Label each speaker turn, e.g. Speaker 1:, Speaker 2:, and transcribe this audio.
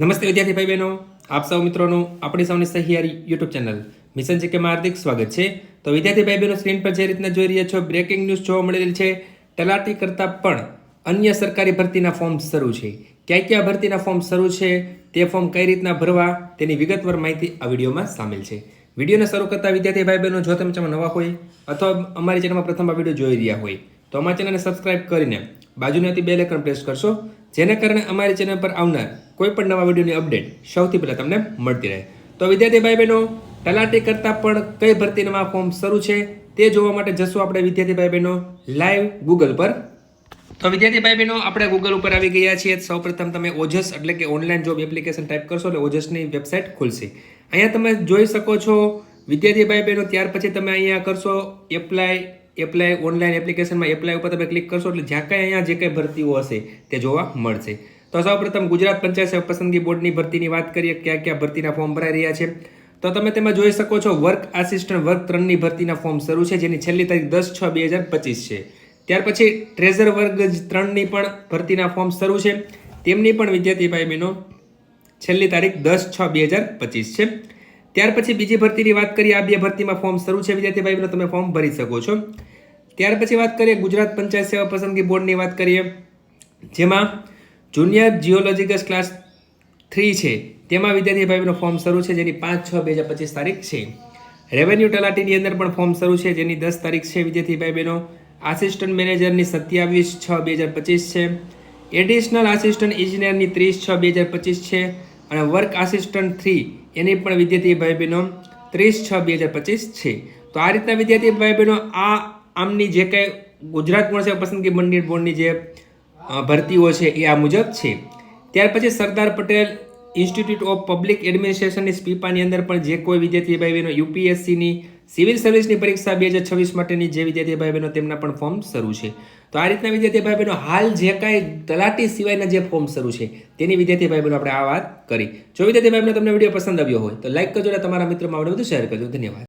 Speaker 1: નમસ્તે વિદ્યાર્થી ભાઈ બહેનો આપ સૌ મિત્રોનું આપણી સૌની સહિયારી યુટ્યુબ ચેનલ મિશન કે હાર્દિક સ્વાગત છે. તો વિદ્યાર્થી ભાઈ બહેનો સ્ક્રીન પર જે રીતના જોઈ રહ્યા છો બ્રેકિંગ ન્યૂઝ જોવા મળી છે. તલાટી કરતાં પણ અન્ય સરકારી ભરતીના ફોર્મ શરૂ છે. ક્યાં ક્યાં ભરતીના ફોર્મ શરૂ છે, તે ફોર્મ કઈ રીતના ભરવા, તેની વિગતવાર માહિતી આ વિડીયોમાં સામેલ છે. વિડીયોને શરૂ કરતા વિદ્યાર્થી ભાઈ બહેનો જો તમે ચેનલ નવા હોય અથવા અમારી ચેનલમાં પ્રથમ આ વીડિયો જોઈ રહ્યા હોય, તો અમારી ચેનલને સબસ્ક્રાઇબ કરીને બાજુની હતી બે લેકન પ્રેસ કરશો. જેને કારણે અમારી ચેનલ પર આવનાર કોઈ પણ નવા વિડીયોની અપડેટ સૌથી પહેલાં તમને મળતી રહે. તો વિદ્યાર્થી ભાઈ બહેનો, તલાટી કરતાં પણ કઈ ભરતી નવા ફોર્મ શરૂ છે તે જોવા માટે જશું આપણે વિદ્યાર્થી ભાઈ બહેનો લાઈવ ગૂગલ પર. તો વિદ્યાર્થી ભાઈ બહેનો, આપણે ગૂગલ ઉપર આવી ગયા છીએ. સૌપ્રથમ તમે ઓજસ એટલે કે ઓનલાઈન જોબ એપ્લિકેશન ટાઈપ કરશો એટલે ઓજસની વેબસાઇટ ખુલશે. અહીંયા તમે જોઈ શકો છો વિદ્યાર્થી ભાઈ બહેનો, ત્યાર પછી તમે અહીંયા કરશો એપ્લાય એપ્લાય ઓનલાઈન એપ્લિકેશનમાં એપ્લાય ઉપર તમે ક્લિક કરશો એટલે જ્યાં કાંઈ અહીંયા જે કંઈ ભરતીઓ હશે તે જોવા મળશે. તો સૌપ્રથમ ગુજરાત પંચાયત પસંદગી બોર્ડની ભરતીની વાત કરીએ, ક્યાં ક્યાં ભરતીના ફોર્મ ભરાઈ રહ્યા છે. તો તમે તેમાં જોઈ શકો છો વર્ક આસિસ્ટન્ટ વર્ક ત્રણની ભરતીના ફોર્મ શરૂ છે, જેની છેલ્લી તારીખ દસ છ બે હજાર પચીસ છે. ત્યાર પછી ટ્રેઝર વર્ગ ત્રણની પણ ભરતીના ફોર્મ શરૂ છે. તેમની પણ વિદ્યાર્થી ભાઈ બહેનો, છેલ્લી તારીખ દસ છ બે હજાર પચીસ છે. ત્યાર પછી બીજી ભરતીની વાત કરીએ, આ બે ભરતીમાં ફોર્મ શરૂ છે. વિદ્યાર્થી ભાઈ બહેનો, તમે ફોર્મ ભરી શકો છો. ત્યાર પછી વાત કરીએ ગુજરાત પંચાયત સેવા પસંદગી બોર્ડની વાત કરીએ, જેમાં જુનિયર જીઓલોજીકસ ક્લાસ થ્રી છે. તેમાં વિદ્યાર્થી ભાઈનો ફોર્મ શરૂ છે, જેની પાંચ છ બે હજાર પચીસ તારીખ છે. રેવન્યુ તલાટીની અંદર પણ ફોર્મ શરૂ છે, જેની દસ તારીખ છે, વિદ્યાર્થી ભાઈ બહેનો આસિસ્ટન્ટ મેનેજરની સત્યાવીસ છ બે હજાર પચીસ છે. એડિશનલ આસિસ્ટન્ટ ઇજનેરની ત્રીસ છ બે હજાર પચીસ છે. અને વર્ક આસિસ્ટન્ટ થ્રી એની પણ વિદ્યાર્થી ભાઈ બહેનો ત્રીસ છ બે હજાર પચીસ છે. તો આ રીતના વિદ્યાર્થી ભાઈ બહેનો આ આમની જે કંઈ ગુજરાત ગુણ સેવા પસંદગી મંડળ બોર્ડની જે ભરતીઓ છે એ આ મુજબ છે. ત્યાર પછી Sardar Patel institute of public એડમિનિસ્ટ્રેશનની સ્પીપાની અંદર પણ જે કોઈ વિદ્યાર્થી ભાઈ બહેનો યુપીએસસીની સિવિલ સર્વિસની પરીક્ષા બે હજાર છવ્વીસ માટેની જે વિદ્યાર્થી ભાઈ બહેનો તેમના પણ ફોર્મ શરૂ છે. તો આ રીતના વિદ્યાર્થી ભાઈ બહેનો હાલ જે કાંઈ તલાટી સિવાયના જે ફોર્મ શરૂ છે, તેની વિદ્યાર્થી ભાઈ બહેનો આપણે આ વાત કરી. જો વિદ્યાર્થી ભાઈ બહેનો તમને વીડિયો પસંદ આવ્યો હોય તો લાઇક કરજો અને તમારા મિત્રોમાં આપણે બધું શેર કરજો. ધન્યવાદ.